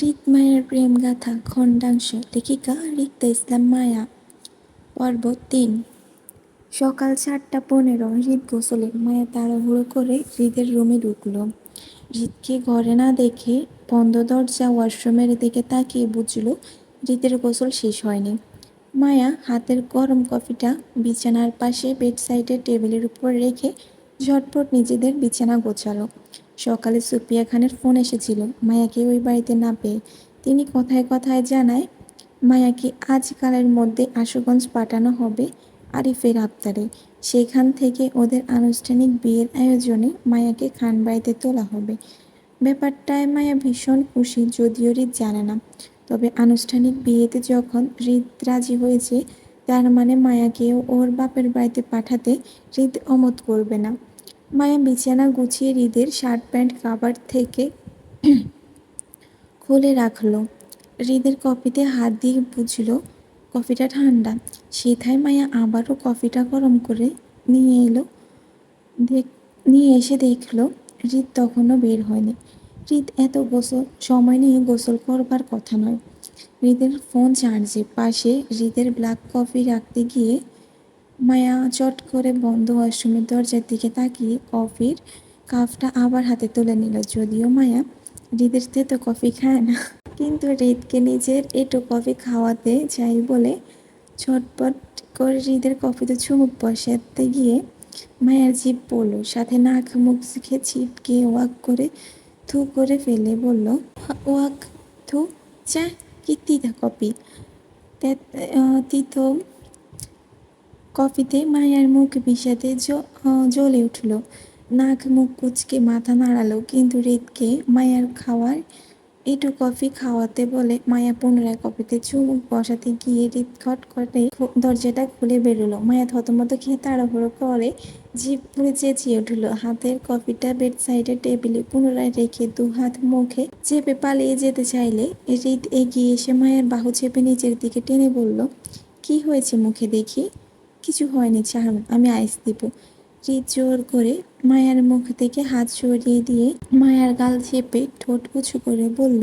রিত মায়ের প্রেম গাথা, খণ্ডাংশ, লেখিকা রিক্তা ইসলাম মায়া। পর্ব তিন। সকাল চারটা পনেরো হৃদ গোসলে। মায়া তাড়াহুড়ো করে হৃদের রুমে ঢুকল। হৃদকে ঘরে না দেখে বন্ধ দরজা, ওয়াশরুমের দিকে তাকিয়ে বুঝল হৃদের গোসল শেষ হয়নি। মায়া হাতের গরম কফিটা বিছানার পাশে বেডসাইডের টেবিলের উপর রেখে ঝটপট নিজেদের বিছানা গোছালো। সকালে সুপিয়া খানের ফোন এসেছিল। মায়াকে ওই বাড়িতে না পেয়ে তিনি কথায় কথায় জানায়, মায়াকে আজকালের মধ্যে আশুগঞ্জ পাঠানো হবে আরিফের আবতারে সেখান থেকে ওদের আনুষ্ঠানিক বিয়ের আয়োজনে মায়াকে খান বাড়িতে তোলা হবে। ব্যাপারটায় মায়া ভীষণ খুশি, যদিও রিত জানে না। তবে আনুষ্ঠানিক বিয়েতে যখন রিত রাজি হয়েছে, তার মানে মায়াকেও ওর বাপের বাড়িতে পাঠাতে রিত অমত করবে না। মায়া বিছানা গুছিয়ে হৃদের শার্ট প্যান্ট কাবার থেকে খুলে রাখল। হৃদের কফিতে হাত দিয়ে বুঝল, কফিটা ঠান্ডা। সেথায় মায়া আবারও কফিটা গরম করে নিয়ে এলো নিয়ে এসে দেখল হৃদ তখনও বের হয়নি। হৃদ এত গোসল, সময় নিয়ে গোসল করবার কথা নয়। হৃদের ফোন চার্জে, পাশে হৃদের ব্ল্যাক কফি রাখতে গিয়ে মায়া চট করে বন্ধ ওয়াশরুমের দরজার দিকে তাকিয়ে কফির কাপটা আবার হাতে তুলে নিল। যদিও মায়া হৃদের তো কফি খায় না, কিন্তু হৃদকে নিজের এটো কফি খাওয়াতে চাই বলে ছটপট করে হৃদের কফিতে চুমুক বসাতে গিয়ে মায়ার জিভ পড়ল। সাথে নাক, মুখ শিখে ছিটকে ওয়াক করে থু করে ফেলে বলল, ওয়াক থু, চা, কি তিতা কপি তিতো কফিতে মায়ার মুখ বিষাদে জ্বলে উঠল। নাক মুখ কুচকে মাথা নাড়ালো, কিন্তু হৃদকে মায়ার খাওয়ার একটু কফি খাওয়াতে বলে, মায়া পুনরায় কফিতে চুমুক বসাতে গিয়ে হৃদ খট করে দরজাটা খুলে বেরোলো। মায়া থতমত খেয়ে তাড়াহুড়ো করে জিভ পুড়ে চেঁচিয়ে উঠল। হাতের কফিটা বেড সাইডের টেবিলে পুনরায় রেখে দু হাত মুখে চেপে পালিয়ে যেতে চাইলে, হৃদ এগিয়ে এসে মায়ের বাহু চেপে নিচের দিকে টেনে বলল, কি হয়েছে মুখে দেখি? কিছু হয়নি ছাড়ুন আমি আইস দিব। হৃদ জোর করে মায়ার মুখ থেকে হাত সরিয়ে দিয়ে মায়ার গাল চেপে ঠোঁট উঁচু করে বলল,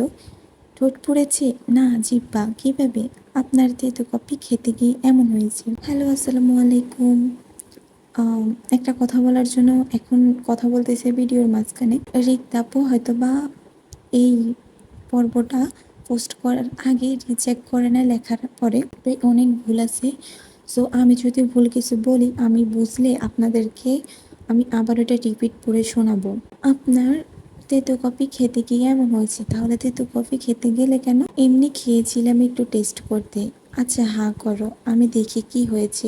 ঠোঁট পড়েছে? না, জিব্বা। কীভাবে? আপনার তেতো কপি খেতে গিয়ে এমন হয়েছে। হ্যালো, আসসালামু আলাইকুম। একটা কথা বলার জন্য এখন কথা বলতেছে ভিডিওর মাঝখানে। রিক রিক্তাপু হয়তো বা এই পর্বটা পোস্ট করার আগে রিচেক করে না, লেখার পরে। অনেক ভুল আছে। সো আমি যদি ভুল কিছু বলি, আমি বুঝলে আপনাদেরকে আমি আবার এটা রিপিট করে শোনাবো। আপনার তেতো কফি খেতে গিয়ে এমন হয়েছে, তাহলে তেতো কফি খেতে গেলে কেন? এমনি খেয়েছিলাম একটু টেস্ট করতে। আচ্ছা হা, করো, আমি দেখি কি হয়েছে।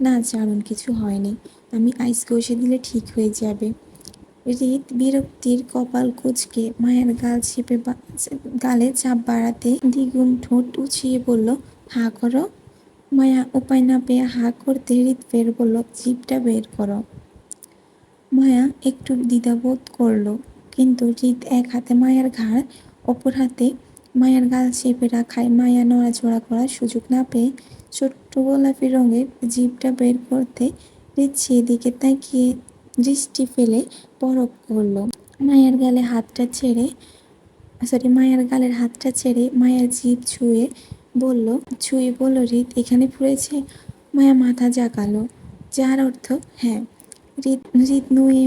না জানুন কিছু হয়নি। আমি আইস কষে দিলে ঠিক হয়ে যাবে। রিত বিরক্তির কপাল কুচকে, মায়ের গাল চেপে গালে চাপ বাড়াতে দ্বিগুণ ঠোঁট উছিয়ে বলল, হা, করো। মায়া উপায় না পেয়ে হা করতে হৃদ বের বলল জিপটা বের করো। মায়া একটু দ্বিধাবোধ করল, কিন্তু হৃদ এক হাতে মায়ার ঘাড়, অপর হাতে মায়ার গাল চেপে রাখায় মায়া নড়াচড়া করার সুযোগ না পেয়ে ছোট্ট গোলাপি রঙের জিপটা বের করতে হৃদ সেদিকে তাকিয়ে দৃষ্টি ফেলে পরক করল। মায়ের গালে হাতটা ছেড়ে সরি মায়ের গালের হাতটা ছেড়ে মায়ের জিভ ছুঁয়ে বলল ছুঁয়ে বলল রিত, এখানে ফুরেছে মায়া মাথা জাগালো। যার অর্থ হ্যাঁ। রিত রিত নুয়ে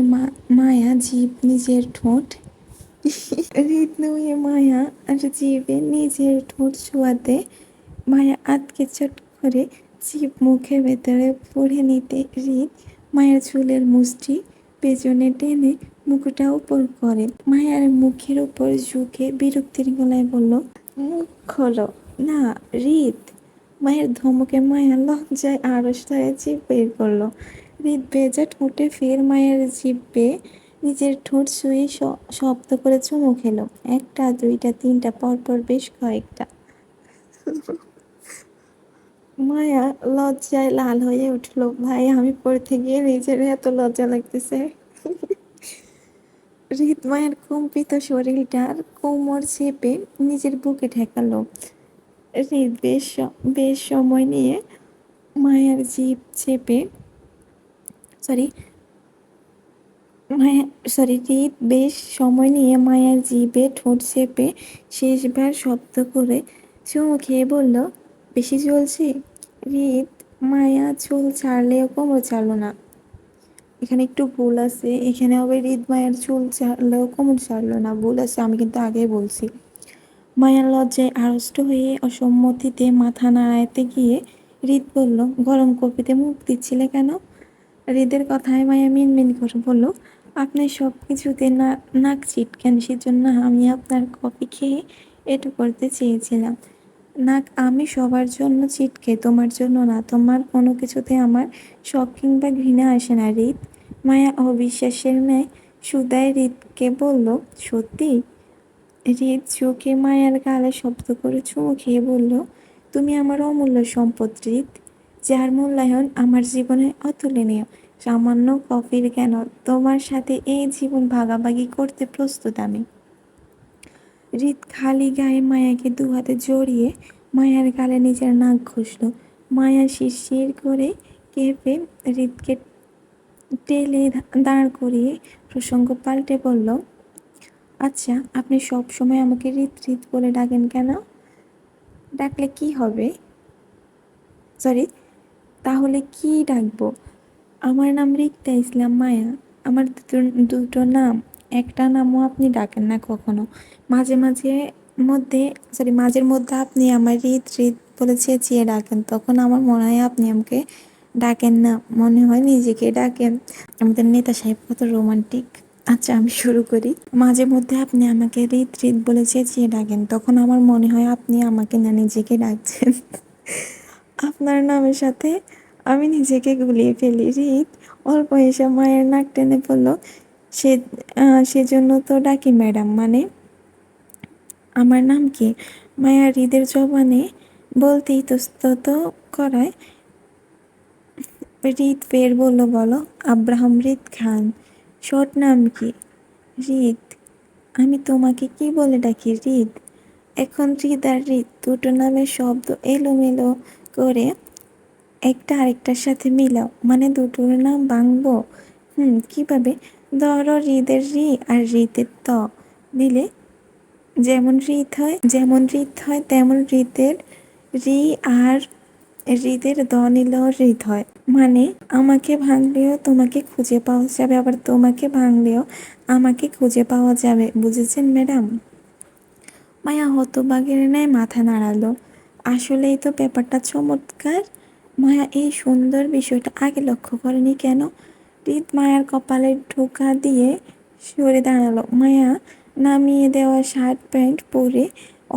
মায়া জীব নিজের ঠোঁট। রিত নুয়ে মায়া আর জীবে নিজের ঠোঁট ছোঁয়াতে মায়া আটকে চট করে জীব মুখের ভেতরে পড়ে নিতে রিত মায়ের চুলের মুষ্টি পেছনে টেনে মুখটা উপর করে। মায়ার মুখের উপর ঝুঁকে বিরক্তির গলায় বলল, মুখ খোলো। না রিত মায়ের ধমকে মায়া লজ্জায় আড়ষ্ট হয়ে জিভ বের করল। রিত ভেজা ঠোঁটে ফের মায়ের জিভে নিজের ঠোঁট শুয়ে শব্দ করে চুমু খেলো। একটা, দুইটা, তিনটা, পরপর বেশ কয়েকটা। মায়া লজ্জায় লাল হয়ে উঠল। ভাই, আমি পড়তে গিয়ে নিজের এত লজ্জা লাগতেছে। রিত মায়ের কম্পিত শরীরটার কোমর চেপে নিজের বুকে ঠেকালো। হৃদ বেশ বেশ সময় নিয়ে মায়ের জিভ চেপে সরি মায়া সরি হৃদ বেশ সময় নিয়ে মায়ার জিভে ঠোঁট চেপে শেষবার শব্দ করে চুমু খেয়ে বলল, বেশি চলছে হৃদ মায়া, চুল ছাড়লেও কোমর ছাড়লো না। এখানে একটু ভুল আছে, এখানে হবে হৃদ মায়ার চুল ছাড়লেও কোমর ছাড়লো না। ভুল আছে, আমি কিন্তু আগেই বলছি। মায়ার লজ্জায় আড়ষ্ট হয়ে অসম্মতিতে মাথা নাড়াইতে গিয়ে হৃদ বলল, গরম কপিতে মুখ দিচ্ছিলে কেন? হৃদের কথায় মায়া মিনমিন করে বলল আপনি সব কিছুতে না, নাক চিটকেন সেজন্য আমি আপনার কফি খেয়ে এটু করতে চেয়েছিলাম। নাক আমি সবার জন্য চিটকে তোমার জন্য না, তোমার কোনো কিছুতে আমার শখ কিংবা ঘৃণা আসে না, হৃদ। মায়া অবিশ্বাসের ন্যায় সুদায় হৃদকে বলল, সত্যি? হৃদ চোখে মায়ার গালে শব্দ করে চুমু খেয়ে বলল, তুমি আমার অমূল্য সম্পদ হৃদ যার মূল্যায়ন আমার জীবনে অতুলনীয়। সামান্য কফির কেন তোমার সাথে এই জীবন ভাগাভাগি করতে প্রস্তুত আমি? হৃদ খালি গায়ে মায়াকে দু হাতে জড়িয়ে মায়ার গালে নিজের নাক ঘষল। মায়া শিরশির করে কেঁপে হৃদকে টেলে দাঁড় করিয়ে প্রসঙ্গ পাল্টে বলল আচ্ছা আপনি সব সময় আমাকে হৃদ হৃদ বলে ডাকেন কেন? ডাকলে কি হবে? সরি তাহলে কি ডাকবো? আমার নাম রিক্তা ইসলাম মায়া। আমার দুটো দুটো নাম। একটা নামও আপনি ডাকেন না কখনো। মাঝে মাঝে মধ্যে সরি মাঝের মধ্যে আপনি আমার হৃদ হৃদ বলে চেঁচিয়ে ডাকেন। তখন আমার মনে হয় আপনি আমাকে ডাকেন না। মনে হয় নিজেকে ডাকেন। আমাদের নেতা সাহেব কত রোমান্টিক আচ্ছা আমি শুরু করি। মাঝে মধ্যে আপনি আমাকে হৃদ হৃদ বলে চেঁচিয়ে ডাকেন। তখন আমার মনে হয় আপনি আমাকে না নিজেকে ডাকছেন। আপনার নামের সাথে আমি নিজেকে গুলিয়ে ফেলি। হৃদ অল্প এসে মায়ের নাক টেনে পড়ল সে সেজন্য তো ডাকি ম্যাডাম। মানে আমার নাম কি? মায়া হৃদের জবানে বলতেই ইতস্তত করায়। হৃদ ফের বলল, বলো, আব্রাহাম হৃদ খান। শর্ট নাম কি? হৃদ আমি তোমাকে কি বলে ডাকি হৃদ এখন হৃদ আর হৃদ দুটো নামের শব্দ এলোমেলো করে একটা আরেকটার সাথে মিলাও। মানে দুটোর নাম ভাঙবো। হুম, কীভাবে? ধরো হৃদের রি আর হৃদের ত। দিলে যেমন হৃদ হয়, যেমন হৃদ হয়, তেমন হৃদের রি আর হৃদের দ নিলেও হৃদ হয়। মানে আমাকে ভাঙলেও তোমাকে খুঁজে পাওয়া যাবে, আবার তোমাকে ভাঙলেও আমাকে খুঁজে পাওয়া যাবে। বুঝেছেন ম্যাডাম? মায়া হতবাগের ন্যায় মাথা নাড়ালো। আসলেই তো ব্যাপারটা চমৎকার। মায়া এই সুন্দর বিষয়টা আগে লক্ষ্য করেনি কেন? হৃদ মায়ার কপালে ঢোকা দিয়ে সরে দাঁড়াল। মায়া নামিয়ে দেওয়া শার্ট প্যান্ট পরে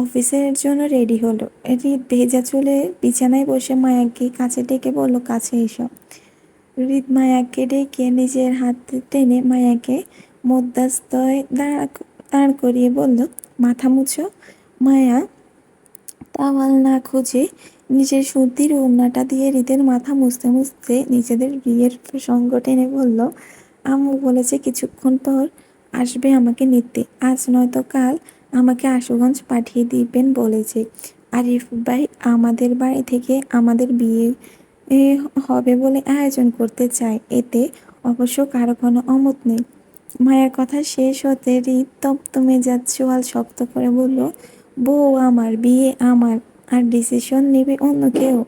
অফিসের জন্য রেডি হলো। হৃদ ভেজা চুলে বিছানায় বসে মায়াকে কাছে ডেকে বলল, কাছে এসো। হৃদ মায়াকে ডেকে নিজের হাত টেনে মায়াকে মধ্যাস্তয় দাঁড়া করিয়ে বলল, মাথা মুছো। মায়া তাওয়াল না খুঁজে নিজের সর্দির ওড়নাটা দিয়ে হৃদের মাথা মুছতে মুছতে নিজেদের বিয়ের প্রসঙ্গ টেনে বলল, আম্মু বলেছে কিছুক্ষণ পর আসবে আমাকে নিতে। আজ নয়তো কাল আমাকে আশুগঞ্জ পাঠিয়ে দিবেন বলেছে। আরিফ ভাই, আমাদের বাড়ি থেকে আমাদের বিয়ে হবে বলে আয়োজন করতে চায়। এতে অবশ্য কারও কোনো অমত নেই। মায়ের কথা শেষ হতে হৃদ তপ্ত মেজাজ চোয়াল শক্ত করে বলল, বউ আমার, বিয়ে আমার, আর ডিসিশন নেবে অন্য কেউ।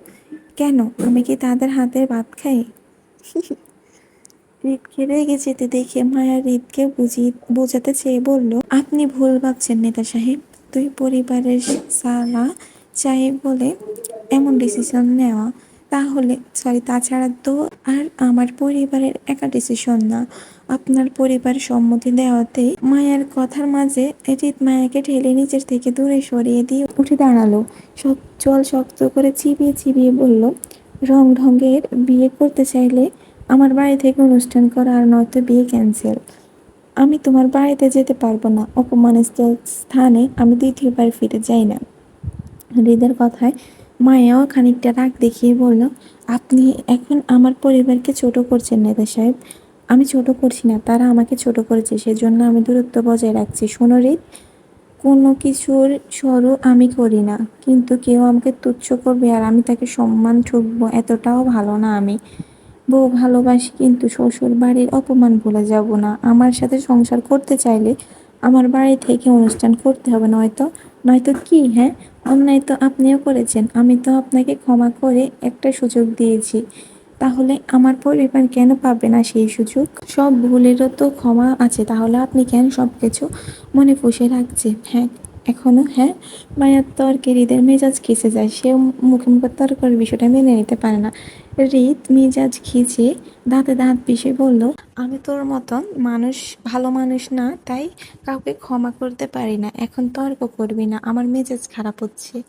কেন? আমি কি তাদের হাতের ভাত খাই? হৃদকে রেগে যেতে দেখে মায়া হৃদকে বুঝিয়ে, বোঝাতে চেয়ে বলল, আপনি ভুল ভাবছেন নেতা সাহেব। তুই পরিবারের সালা চাই বলে, এমন ডিসিশন নেওয়া। তাহলে সরি তাছাড়া তো আর আমার পরিবারের একা ডিসিশন না। আপনার পরিবার সম্মতি দেওয়াতেই মায়ার কথার মাঝে হৃদ মায়াকে ঠেলে নিচের থেকে দূরে সরিয়ে দিয়ে উঠে দাঁড়াল। সব জল শক্ত করে চিবিয়ে চিবিয়ে বলল, রং ঢঙ্গের বিয়ে করতে চাইলে আমার বাড়ি থেকে অনুষ্ঠান করা আর নয়তো বিয়ে ক্যান্সেল আমি তোমার বাড়িতে যেতে পারব না। অপমানস্থল স্থানে আমি দ্বিতীয়বার ফিরে যাই না। হৃদের কথায় মায়াও খানিকটা রাগ দেখিয়ে বলল, আপনি এখন আমার পরিবারকে ছোট করছেন নেতা সাহেব। আমি ছোট করছি না, তারা আমাকে ছোট করেছে। সেজন্য আমি দূরত্ব বজায় রাখছি। শোনো হৃদ, কোনো কিছুর সরু আমি করি না। কিন্তু কেউ আমাকে তুচ্ছ করবে আর আমি তাকে সম্মান ঠুকবো, এতটাও ভালো না আমি। বউ ভালোবাসি কিন্তু শ্বশুর বাড়ির অপমান ভুলে যাব না। আমার সাথে সংসার করতে চাইলে আমার বাড়ি থেকে অনুষ্ঠান করতে হবে, নয়তো নয়তো কি হ্যাঁ? অন্যায় তো আপনিও করেছেন, আমি তো আপনাকে ক্ষমা করে একটা সুযোগ দিয়েছি। তাহলে আমার পরিবার কেন পাবে না সেই সুযোগ? সব ভুলেরও তো ক্ষমা আছে, তাহলে আপনি কেন সব কিছু মনে পুষে রাখছেন হ্যাঁ? এখনও হ্যাঁ? মায়ার তর্কে হৃদের মেজাজ খিসে যায়, সেও মুখে মুখে তর্কের বিষয়টা মেনে নিতে পারে না। হৃদ মেজাজ খিচে, দাঁতে দাঁত পিষে বলল, আমি তোর মতন মানুষ, ভালো মানুষ না, তাই কাউকে ক্ষমা করতে পারি না। এখন তর্ক করবি না, আমার মেজাজ খারাপ হচ্ছে।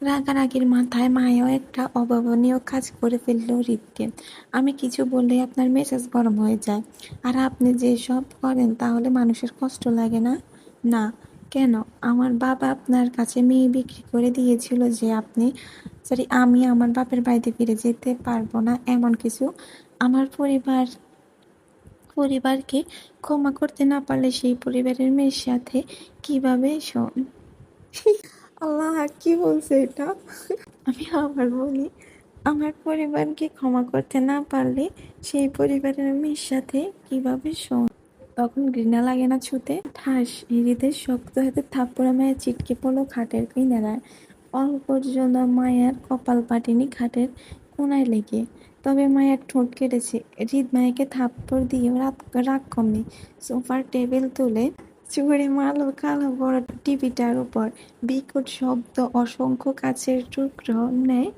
রাগারাগির মাথায় মায়াও একটা অভাবনীয় কাজ করে ফেলল হৃদকে। আমি কিছু বললেই আপনার মেজাজ গরম হয়ে যায়। আর আপনি যে সব করেন, তাহলে মানুষের কষ্ট লাগে না? না। কেন? আমার বাবা আপনার কাছে মেয়ে বিক্রি করে দিয়েছিল যে আপনি সরি আমি আমার বাপের বাড়িতে ফিরে যেতে পারব না এমন কিছু। আমার পরিবার পরিবারকে ক্ষমা করতে না পারলে সেই পরিবারের মেয়ের সাথে কীভাবে শোন? আল্লাহ কি বলছে এটা? আমি আবার বলি আমার পরিবারকে ক্ষমা করতে না পারলে সেই পরিবারের মেয়ের সাথে কীভাবে শোন? তখন ঘৃণা লাগে না ছুতে। ঠাস হৃদের শক্ত হাতে থাপ্পড়া মায়ের চিটকে পড়ল খাটের কিনারায় অল্পর জন্য মায়ার কপাল পাটিনি খাটের কোনায় লেগে। তবে মায়ের ঠোঁট কেটেছে। হৃদ মায়াকে থাপ্পড় দিয়ে রাত, রাগ কমে। সোফার টেবিল তুলে চুড়ে মালো কালো বড় টিভিটার উপর। বিকট শব্দ অসংখ্য কাছের টুকরো নেয়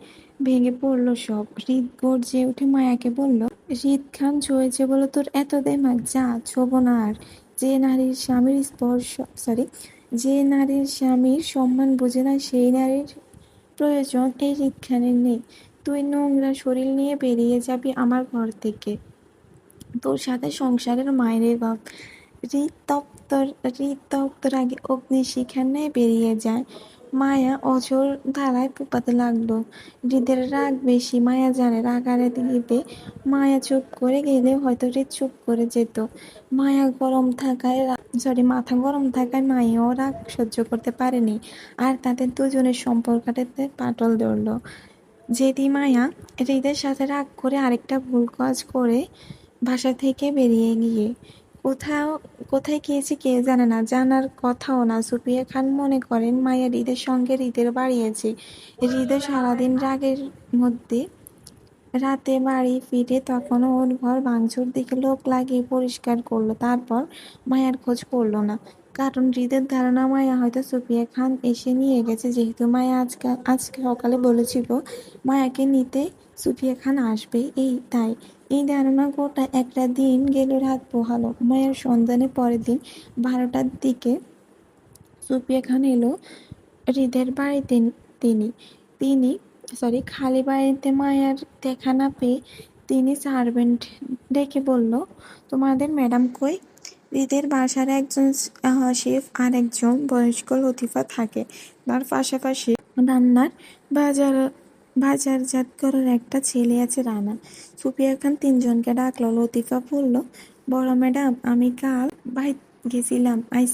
ভেঙে পড়ল সব। হৃদ গর্জে উঠে মায়াকে বলল হৃদ খান ছয়েছে বলো তোর এত দেমাক, যা ছোব না আর যে নারীর স্বামীর স্পর্শ সরি যে নারীর স্বামীর সম্মান বোঝে না, সেই নারীর প্রয়োজন এই হৃদ খানের নেই। তুই নোংরা শরীর নিয়ে বেরিয়ে যাবি আমার ঘর থেকে। তোর সাথে সংসারের মায়ের বাপ হৃদতপ্তর হৃদতপ্তর আগে অগ্নিশিখার ন্যায় বেরিয়ে যায়। মায়া অঝোর ধারায় ফুপাতে লাগল। হৃদের রাগ বেশি, মায়া জানে রাগ রাগারে দিতে। মায়া চুপ করে গেলে হয়তো হৃদ চুপ করে যেত। মায়া গরম থাকায় সরি মাথা গরম থাকায় মায়াও রাগ সহ্য করতে পারেনি। আর তাদের দুজনের সম্পর্কটাতে পাটল ধরলো। যেদি মায়া হৃদের সাথে রাগ করে আরেকটা ভুল কাজ করে বাসা থেকে বেরিয়ে গিয়ে কোথাও, কোথায় গিয়েছে কে জানে না, জানার কথাও না। সুপিয়া খান মনে করেন মায়া হৃদের সঙ্গে হৃদের বাড়িয়েছে হৃদয় সারাদিন রাগের মধ্যে। রাতে বাড়ি ফিরে তখনও ওর ঘর ভাঙচুর দিকে লোক লাগিয়ে পরিষ্কার করল। তারপর মায়ার খোঁজ করল না। কারণ হৃদের ধারণা, মায়া হয়তো সুপিয়া খান এসে নিয়ে গেছে। যেহেতু মায়া আজকে আজকে সকালে বলেছিল, মায়াকে নিতে সুফিয়া খান আসবে। এই তাই এই ধারণা গোটা একটা দিন গেল রাত পোহালো। মায়ের সন্ধানে পরের দিন বারোটার দিকে সুফিয়া খান এলো হৃদের বাড়িতে। তিনি তিনি সরি খালি বাড়িতে মায়ের দেখা না পেয়ে তিনি সার্ভেন্ট ডেকে বলল, তোমাদের ম্যাডাম কই? হৃদের বাসার একজন শেফ আর একজন বয়স্ক লতিফা থাকে। তার পাশাপাশি রান্নার বাজার বাজারজাত করার একটা ছেলে আছে রানা। সুপিয়া খান তিনজনকে ডাকলো, লতিফা বলল, বড় ম্যাডাম, আমি কাল বাইর গেছিলাম আইস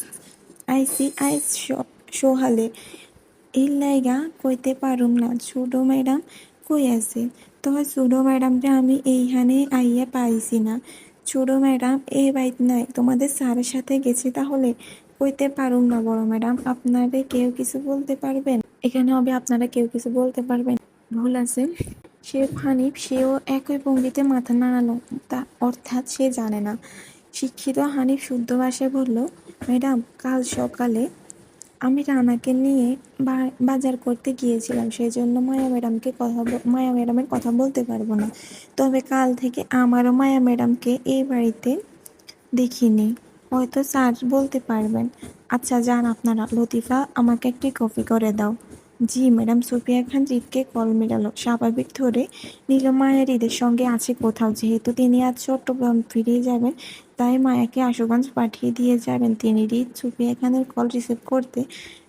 আইসি আইস সোহালে। এই লাইগা কইতে পারুম না, ছোট ম্যাডাম কই আছে? তবে ছোট ম্যাডামটা আমি এইখানে আইয়া পাইছি না। ছোট ম্যাডাম এই বাইত নাই, তোমাদের স্যারের সাথে গেছি তাহলে? কইতে পারুম না, বড় ম্যাডাম, আপনারে কেউ কিছু বলতে পারবেন এখানে হবে, আপনারা কেউ কিছু বলতে পারবেন ভুল আছে। সে হানিফ সেও একই ভঙ্গিতে মাথা নাড়ালো। তা অর্থাৎ সে জানে না। শিক্ষিত হানিফ শুদ্ধ ভাষায় বলল, ম্যাডাম, কাল সকালে আমি রানাকে নিয়ে বাজার করতে গিয়েছিলাম। সেই জন্য মায়া ম্যাডামকে কথা মায়া ম্যাডামের কথা বলতে পারব না। তবে কাল থেকে আমারও মায়া ম্যাডামকে এই বাড়িতে দেখিনি। হয়তো স্যার বলতে পারবেন। আচ্ছা যান আপনারা। লতিফা, আমাকে একটি কফি করে দাও। জি, ম্যাডাম সুফিয়া খান জিতকে কল মেলালো। স্বাভাবিক ধরে নিল মায়ের ঈদের সঙ্গে আছে কোথাও। যেহেতু তিনি আজ চট্টগ্রাম ফিরে যাবেন, তাই মায়াকে আশুগঞ্জ পাঠিয়ে দিয়ে যাবেন। তিনি রিদ সুফিয়া খানের কল রিসিভ করতে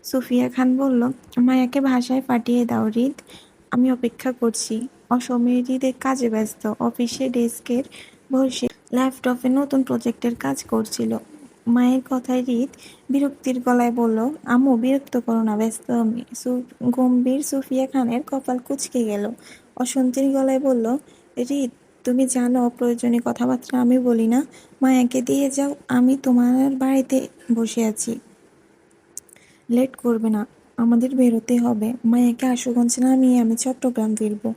সুফিয়া খান বলল, মায়াকে ভাষায় পাঠিয়ে দাও রিদ আমি অপেক্ষা করছি। অসময়ে হৃদের কাজে ব্যস্ত। অফিসে ডেস্কের বসে ল্যাপটপে নতুন প্রজেক্টের কাজ করছিল। মায়ের কথায় রিত বিরক্তির গলায় বলল, আম্মু, বিরক্ত করো না, ব্যস্ত আমি। গম্ভীর সুফিয়া খানের কপাল কুচকে গেল। অসন্তির গলায় বলল, রিত, তুমি জানো প্রয়োজনীয় কথাবার্তা আমি বলি না। মায়াকে দিয়ে যাও, আমি তোমার বাড়িতে বসে আছি। লেট করবে না, আমাদের বেরোতে হবে। মায়াকে আশুগঞ্জ নামিয়ে আমি চট্টগ্রাম ফিরবো।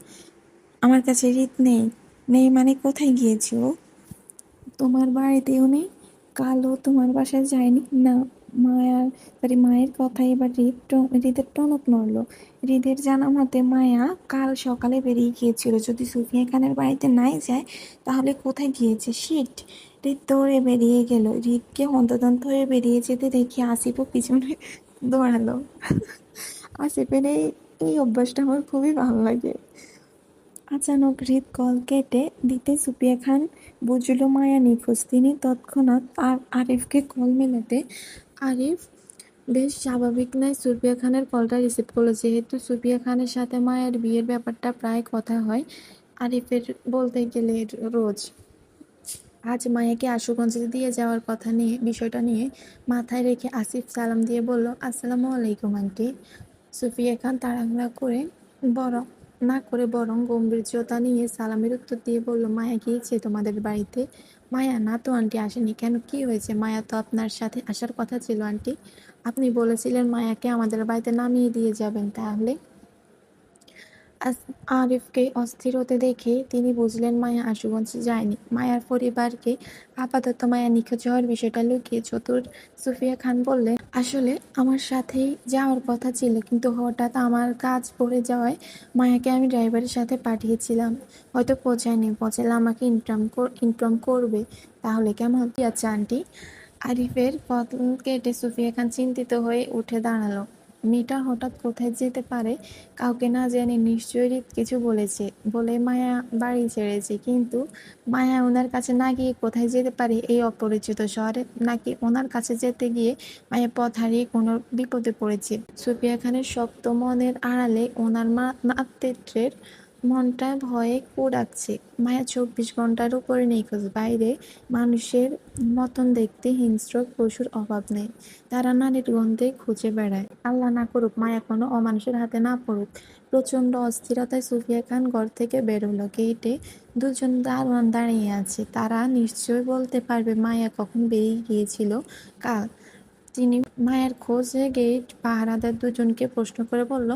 আমার কাছে রিত নেই। নেই মানে কোথায় গিয়েছে ও? তোমার বাড়িতেও নেই? কালও তোমার বাসায় যায়নি? না, মায়ার সরি মায়ের কথাই এবার হৃদ হৃদের টনক নড়লো। হৃদের জানা মতে, মায়া কাল সকালে বেরিয়ে গিয়েছিল। যদি সুফিয়া খানের বাড়িতে নাই যায়, তাহলে কোথায় গিয়েছে? শিট, হৃদ দৌড়ে বেরিয়ে গেল। হৃদকে হন্তদন্ত হয়ে বেরিয়ে যেতে দেখি আসিফও পিছনে দৌড়ালো। আসিফের এই এই অভ্যাসটা আমার খুবই ভালো লাগে। আচানক হৃদ কল কেটে দিতে সুপিয়া খান বুঝল মায়া নিখোঁজ। তিনি তৎক্ষণাৎ আর আরিফকে কল মেলাতে। আরিফ, বেশ, স্বাভাবিক নয় সুফিয়া খানের কলটা রিসিভ করল। যেহেতু সুফিয়া খানের সাথে মায়ের বিয়ের ব্যাপারটা প্রায় কথা হয়, আরিফের বলতে গেলে রোজ। আজ মায়াকে আশুগঞ্জে দিয়ে যাওয়ার কথা নিয়ে, বিষয়টা নিয়ে মাথায় রেখে আসিফ সালাম দিয়ে বলল, আসসালামু আলাইকুম, আন্টি। সুফিয়া খান তাড়াহুড়া করে বরং না করে বরং গম্ভীর্যতা নিয়ে সালামের উত্তর দিয়ে বলল, মায়া গিয়েছে তোমাদের বাড়িতে? মায়া, না তো আন্টি, আসেনি। কেন? কি হয়েছে? মায়া তো আপনার সাথে আসার কথা ছিল, আন্টি। আপনি বলেছিলেন মায়াকে আমাদের বাড়িতে নামিয়ে দিয়ে যাবেন তাহলে? আরিফকে অস্থির হতে দেখে তিনি বুঝলেন মায়া আশুগঞ্জে যায়নি। মায়ার পরিবারকে আপাতত মায়া নিখোঁজ হওয়ার বিষয়টা লুকিয়ে চতুর সুফিয়া খান বললেন, আসলে আমার সাথেই যাওয়ার কথা ছিল, কিন্তু হঠাৎ আমার কাজ পড়ে যাওয়ায় মায়াকে আমি ড্রাইভারের সাথে পাঠিয়েছিলাম। হয়তো পৌঁছায়নি, পৌঁছালে আমাকে ইনফর্ম ইনফর্ম করবে। তাহলে কেমন আচ্ছা আন্টি। আরিফের পথ কেটে সুফিয়া খান চিন্তিত হয়ে উঠে দাঁড়াল। মেয়েটা হঠাৎ কোথায় যেতে পারে, কাউকে না জেনে নিশ্চয়ই কিছু বলেছে, বলে মায়া বাড়ি ছেড়েছে। কিন্তু মায়া ওনার কাছে না গিয়ে কোথায় যেতে পারে এই অপরিচিত শহরে, নাকি ওনার কাছে যেতে গিয়ে মায়া পথ হারিয়ে কোনো বিপদে পড়েছে? সুফিয়া খানের শক্ত মনের আড়ালে ওনার মা নাতৃত্বের মনটা ভয়ে কুড়াচ্ছে। মায়া চব্বিশ ঘণ্টার উপরে নিখোঁজ। বাইরে মানুষের মতন দেখতে হিংস্র, পশুর অভাব নেই। তারা নারীর গন্ধে খুঁজে বেড়ায়। আল্লাহ না করুক, মায়া কোনো অমানুষের হাতে না পড়ুক। প্রচণ্ড অস্থিরতায় সুফিয়া খান ঘর থেকে বেরোলো। গেটে দুজন দারোয়ান দাঁড়িয়ে আছে। তারা নিশ্চয় বলতে পারবে মায়া কখন বেরিয়ে গিয়েছিল। কাল তিনি মায়ের খোঁজে গেট পাহারাদার দুজনকে প্রশ্ন করে বলল,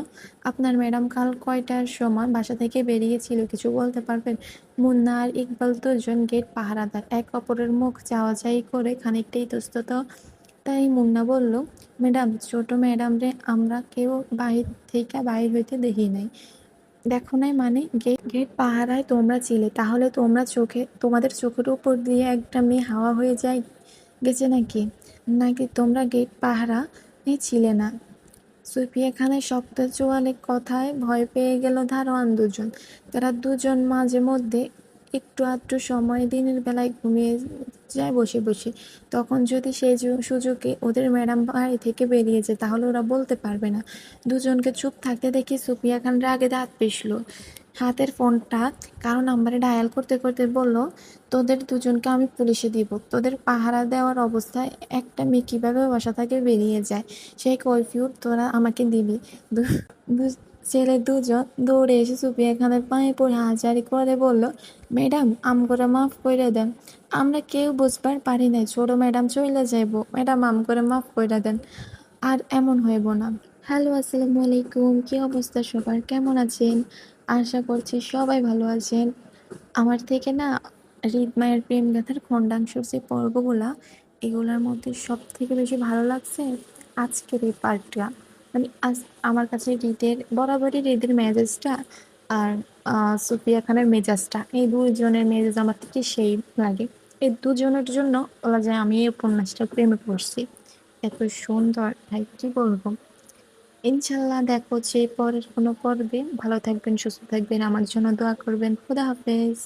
আপনার ম্যাডাম কাল কয়টার সময় বাসা থেকে বেরিয়েছিল? কিছু বলতে পারবেন? মুন্না আর ইকবাল দুজন গেট পাহারাদার। এক অপরের মুখ চাওয়াচাই করে খানিকটা ইতস্তত তাই মুন্না বলল, ম্যাডাম, ছোট ম্যাডাম রে, আমরা কেউ বাহির থেকে বাহির হইতে দেখি নাই। দেখো নাই মানে গেট গেট পাহারায় তোমরা ছিলে, তাহলে তোমরা চোখে, তোমাদের চোখের উপর দিয়ে একটা মেয়ে হাওয়া হয়ে যায়, গেছে নাকি? নাকি তোমরা গেট পাহারা? ছিলে না। সুফিয়া খানের শক্ত চোয়ালে কথায় ভয় পেয়ে গেল দারোয়ান দুজন। তারা দুজন মাঝে মধ্যে একটু আধটু সময় দিনের বেলায় ঘুমিয়ে যায় বসে বসে। তখন যদি সেই সুযোগে ওদের ম্যাডাম বাড়ি থেকে বেরিয়েছে তাহলে ওরা বলতে পারবে না। দুজনকে চুপ থাকতে দেখে সুফিয়া খান রাগে দাঁত পিষল। হাতের ফোনটা কারও নাম্বারে ডায়াল করতে করতে বলল, তোদের দুজনকে আমি পুলিশে দিব। তোদের পাহারা দেওয়ার অবস্থায় একটা মেয়ে কীভাবে বাসা থেকে বেরিয়ে যায়? সেই কৈফিয়ত তোরা আমাকে দিবি। ছেলে দুজন দৌড়ে এসে সুপিয়া খানের পায়ে পড়ে হাজারি করে বলল, ম্যাডাম আম করে মাফ করে দেন। আমরা কেউ বুঝবার পারি নাই। ছোট ম্যাডাম চলে যাইব। ম্যাডাম আম করে মাফ করে দেন। আর এমন হইব না। হ্যালো, আসসালামু আলাইকুম। কি অবস্থা সবার? কেমন আছেন? আশা করছি সবাই ভালো আছেন। আমার থেকে না হৃদ মায়ের প্রেম গাথার খণ্ডাংশ যে পর্বগুলা, এগুলোর মধ্যে সব থেকে বেশি ভালো লাগছে আজকের এই পার্টটা। মানে আজ আমার কাছে হৃদের, বরাবরই হৃদের মেজাজটা আর সুফিয়া খানের মেজাজটা, এই দুইজনের মেজাজ আমার থেকে সেই লাগে। এই দুজনের জন্য বলা যায় আমি এই উপন্যাসটা প্রেমে পড়ছি। এত সুন্দর, ভাই, কি বলব? ইনশাল্লাহ দেখো যে পরের কোনো পর্বে ভালো থাকবেন, সুস্থ থাকবেন। আমার জন্য দোয়া করবেন। খুদা হাফেজ।